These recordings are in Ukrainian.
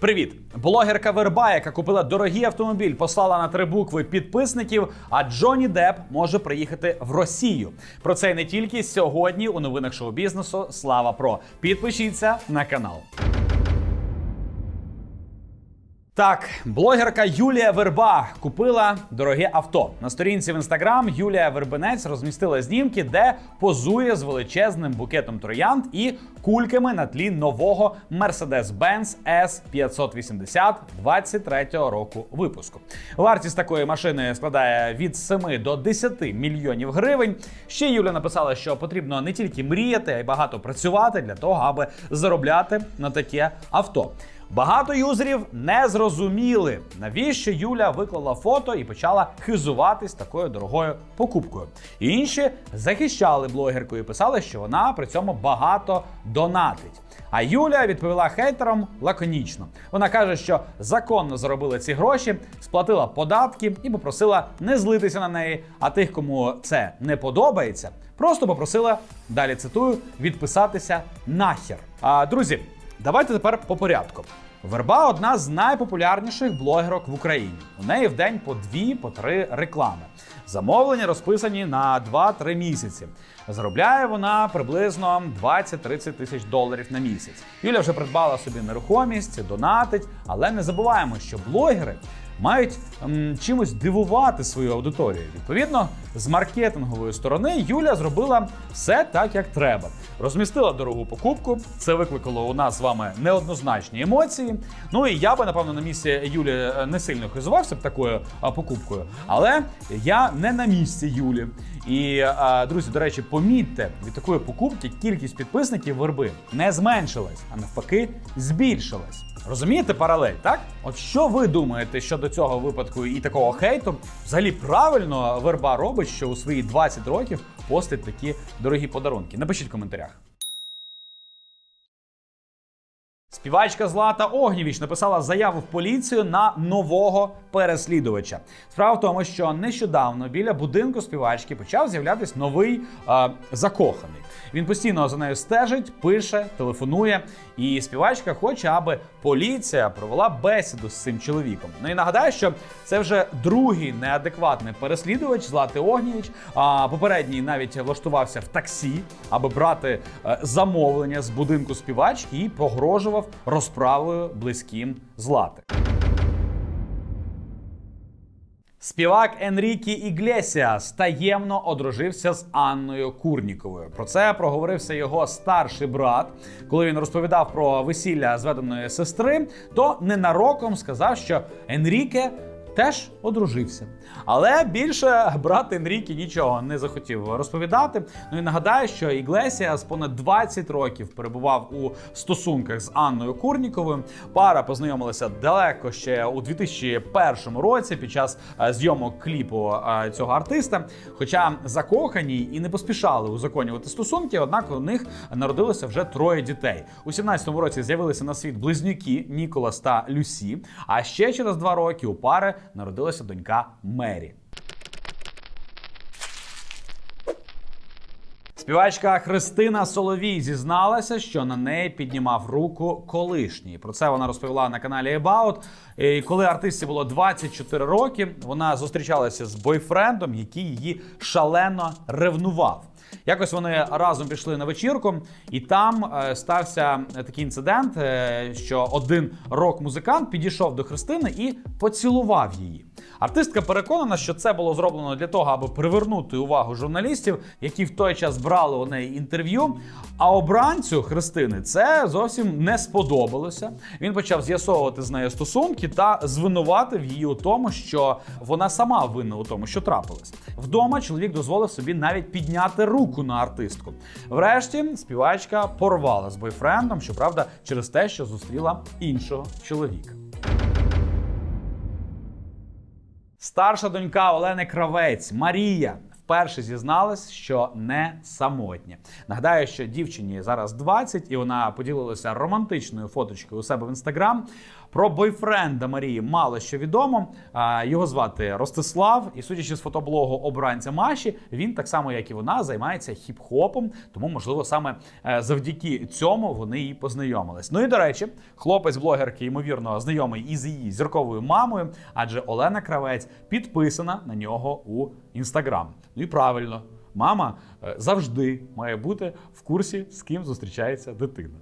Привіт! Блогерка Верба, яка купила дорогий автомобіль, послала на три букви підписників. А Джонні Деп може приїхати в Росію. Про це і не тільки сьогодні у новинах шоу бізнесу. Слава про підпишіться на канал. Так, блогерка Юлія Верба купила дороге авто. На сторінці в інстаграм Юлія Вербенець розмістила знімки, де позує з величезним букетом троянд і кульками на тлі нового Mercedes-Benz S580 23-го року випуску. Вартість такої машини складає від 7 до 10 мільйонів гривень. Ще Юля написала, що потрібно не тільки мріяти, а й багато працювати для того, аби заробляти на таке авто. Багато юзерів не зрозуміли, навіщо Юля виклала фото і почала хизуватись такою дорогою покупкою. Інші захищали блогерку і писали, що вона при цьому багато донатить. А Юля відповіла хейтерам лаконічно. Вона каже, що законно заробила ці гроші, сплатила податки і попросила не злитися на неї. А тих, кому це не подобається, просто попросила далі цитую відписатися нахер. А друзі. Давайте тепер по порядку. Верба одна з найпопулярніших блогерок в Україні. У неї в день по дві, по три реклами. Замовлення розписані на 2-3 місяці. Заробляє вона приблизно 20-30 тисяч доларів на місяць. Юля вже придбала собі нерухомість, донатить, але не забуваємо, що блогери мають м, чимось дивувати свою аудиторію. Відповідно, з маркетингової сторони Юля зробила все так, як треба. Розмістила дорогу покупку. Це викликало у нас з вами неоднозначні емоції. Ну і я би, напевно, на місці Юлі е, не сильно хизувався б такою покупкою. Але я не на місці Юлі. І друзі, до речі, помітьте, від такої покупки кількість підписників верби не зменшилась, а навпаки, збільшилась. Розумієте паралель, так? От що ви думаєте щодо цього випадку і такого хейту? Взагалі правильно верба робить, що у свої 20 років постить такі дорогі подарунки? Напишіть в коментарях. Співачка Злата Огнєвіч написала заяву в поліцію на нового переслідувача. Справа в тому, що нещодавно біля будинку співачки почав з'являтись новий е, закоханий. Він постійно за нею стежить, пише, телефонує, і співачка хоче, аби поліція провела бесіду з цим чоловіком. Ну і нагадаю, що це вже другий неадекватний переслідувач Злати Огнєвіч. А попередній навіть влаштувався в таксі, аби брати е, замовлення з будинку співачки і погрожував розправою близьким Злати. Співак Енрікі Іглесіас таємно одружився з Анною Курніковою. Про це проговорився його старший брат. Коли він розповідав про весілля зведеної сестри, то ненароком сказав, що Енріке теж одружився. Але більше брат Енрікі нічого не захотів розповідати. Ну і нагадаю, що Іглесіас понад 20 років перебував у стосунках з Анною Курніковою. Пара познайомилася далеко ще у 2001 році під час е, зйомок кліпу е, цього артиста. Хоча закохані і не поспішали узаконювати стосунки, однак у них народилося вже троє дітей. У 17-му році з'явилися на світ близнюки Ніколас та Люсі. А ще через два роки у пари народилася донька Мері. Співачка Христина Соловій зізналася, що на неї піднімав руку колишній. Про це вона розповіла на каналі About. І коли артистці було 24 роки, вона зустрічалася з бойфрендом, який її шалено ревнував. Якось вони разом пішли на вечірку, і там е, стався такий інцидент, е, що один рок-музикант підійшов до Христини і поцілував її. Артистка переконана, що це було зроблено для того, аби привернути увагу журналістів, які в той час брали у неї інтерв'ю. А обранцю Христини це зовсім не сподобалося. Він почав з'ясовувати з нею стосунки та звинуватив її у тому, що вона сама винна у тому, що трапилось. Вдома чоловік дозволив собі навіть підняти руку на артистку. Врешті співачка порвала з бойфрендом, щоправда, через те, що зустріла іншого чоловіка. Старша донька Олени Кравець Марія вперше зізналась, що не самотня. Нагадаю, що дівчині зараз 20, і вона поділилася романтичною фоточкою у себе в інстаграм. Про бойфренда Марії мало що відомо. Його звати Ростислав, і судячи з фотоблогу обранця Маші, він так само, як і вона, займається хіп-хопом. Тому, можливо, саме е, завдяки цьому вони і познайомились. Ну і до речі, хлопець блогерки, ймовірно, знайомий із її зірковою мамою, адже Олена Кравець підписана на нього у інстаграм. Ну і правильно, мама е, завжди має бути в курсі, з ким зустрічається дитина.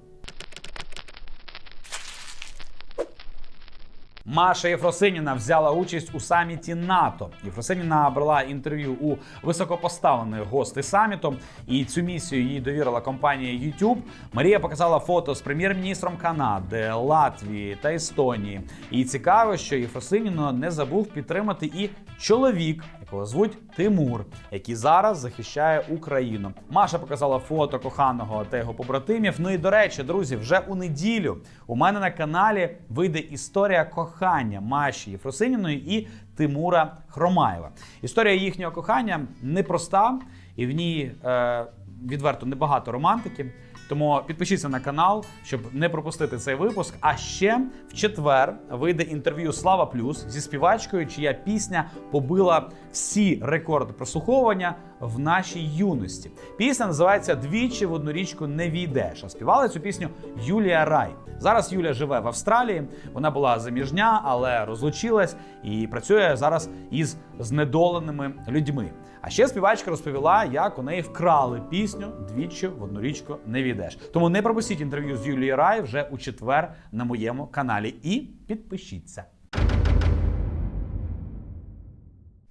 Маша Єфросиніна взяла участь у саміті НАТО. Єфросиніна брала інтерв'ю у високопоставлених гостей саміту, і цю місію їй довірила компанія YouTube. Марія показала фото з прем'єр-міністром Канади, Латвії та Естонії. І цікаво, що Єфросиніну не забув підтримати і чоловік, якого звуть Тимур, який зараз захищає Україну. Маша показала фото коханого та його побратимів. Ну і до речі, друзі, вже у неділю у мене на каналі вийде історія кохання Маші Єфросиніної і Тимура Хромаєва. Історія їхнього кохання непроста, і в ній е, відверто небагато романтики. Тому підпишіться на канал, щоб не пропустити цей випуск. А ще в четвер вийде інтерв'ю Слава Плюс зі співачкою, чия пісня побила всі рекорди прослуховування в нашій юності. Пісня називається Двічі в одну річку не війдеш. А співала цю пісню Юлія Рай. Зараз Юля живе в Австралії. Вона була заміжня, але розлучилась і працює зараз із знедоленими людьми. А ще співачка розповіла, як у неї вкрали пісню двічі в одну річку не війдеш. Тому не пропустіть інтерв'ю з Юлією Рай вже у четвер на моєму каналі. І підпишіться.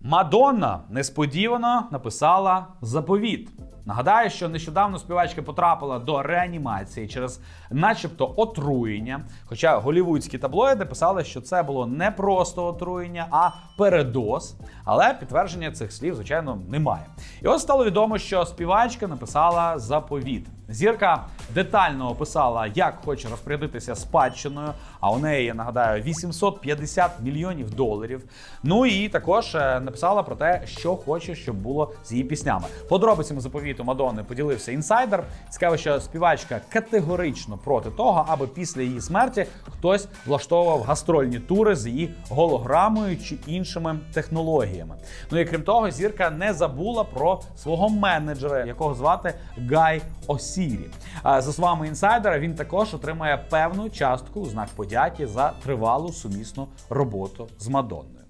Мадонна несподівано написала заповіт. Нагадаю, що нещодавно співачка потрапила до реанімації через, начебто, отруєння. Хоча голівудські таблоїди писали, що це було не просто отруєння, а передоз. Але підтвердження цих слів, звичайно, немає. І от стало відомо, що співачка написала заповіт. Зірка детально описала, як хоче розпорядитися спадщиною. А у неї, я нагадаю, 850 мільйонів доларів. Ну і також е, написала про те, що хоче, щоб було з її піснями. Подробицями заповіту Мадонни поділився інсайдер. Цікаво, що співачка категорично проти того, аби після її смерті хтось влаштовував гастрольні тури з її голограмою чи іншими технологіями. Ну і крім того, зірка не забула про свого менеджера, якого звати Гай Осірі. За словами інсайдера, він також отримає певну частку у знак подяки за тривалу сумісну роботу з Мадонною.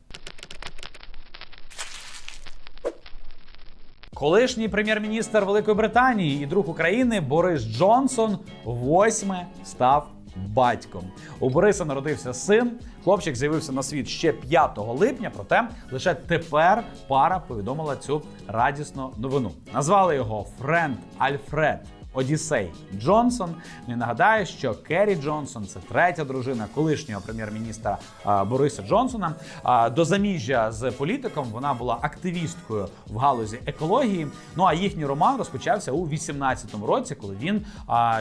Колишній прем'єр-міністр Великої Британії і друг України Борис Джонсон восьме став батьком. У Бориса народився син. Хлопчик з'явився на світ ще 5 липня. Проте лише тепер пара повідомила цю радісну новину. Назвали його Френд Альфред. Одіссей Джонсон. І нагадаю, що Керрі Джонсон це третя дружина колишнього прем'єр-міністра Бориса Джонсона. До заміжжя з політиком вона була активісткою в галузі екології. Ну а їхній роман розпочався у 18-му році, коли він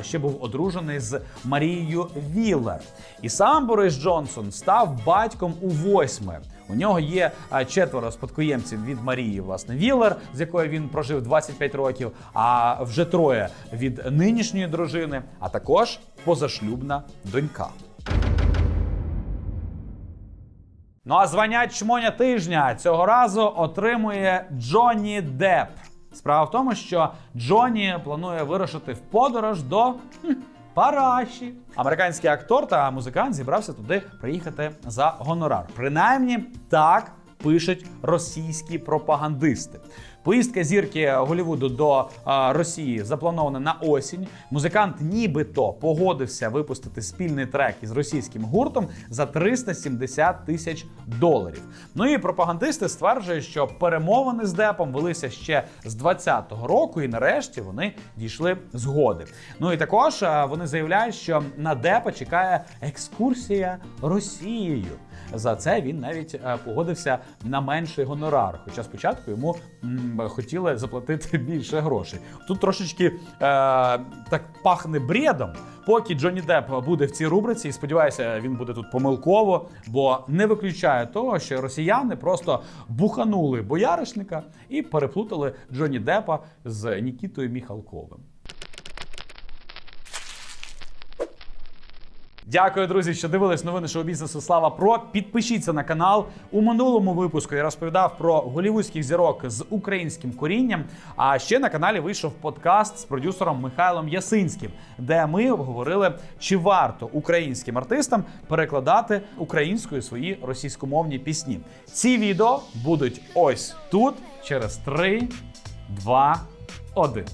ще був одружений з Марією Віллер. І сам Борис Джонсон став батьком у восьме. У нього є четверо спадкоємців від Марії, власне, Віллер, з якою він прожив 25 років, а вже троє від нинішньої дружини, а також позашлюбна донька. Ну а звання чмоня тижня цього разу отримує Джонні Депп. Справа в тому, що Джонні планує вирушити в подорож до Параші. Американський актор та музикант зібрався туди приїхати за гонорар. Принаймні так пишуть російські пропагандисти. Поїздка зірки Голівуду до а, Росії запланована на осінь. Музикант нібито погодився випустити спільний трек із російським гуртом за 370 тисяч доларів. Ну і пропагандисти стверджують, що перемовини з Депом велися ще з 20-го року, і нарешті вони дійшли згоди. Ну і також вони заявляють, що на Депа чекає екскурсія Росією. За це він навіть погодився на менший гонорар. Хоча спочатку йому хотіли заплатити більше грошей. Тут трошечки е, так пахне бредом. Поки Джонні Деп буде в цій рубриці, і сподіваюся, він буде тут помилково, бо не виключає того, що росіяни просто буханули бояришника і переплутали Джонні Депа з Нікітою Міхалковим. Дякую, друзі, що дивились новини шоу бізнесу Слава Про. Підпишіться на канал. У минулому випуску я розповідав про голівудських зірок з українським корінням. А ще на каналі вийшов подкаст з продюсером Михайлом Ясинським, де ми обговорили, чи варто українським артистам перекладати українською свої російськомовні пісні. Ці відео будуть ось тут через 3, 2, 1.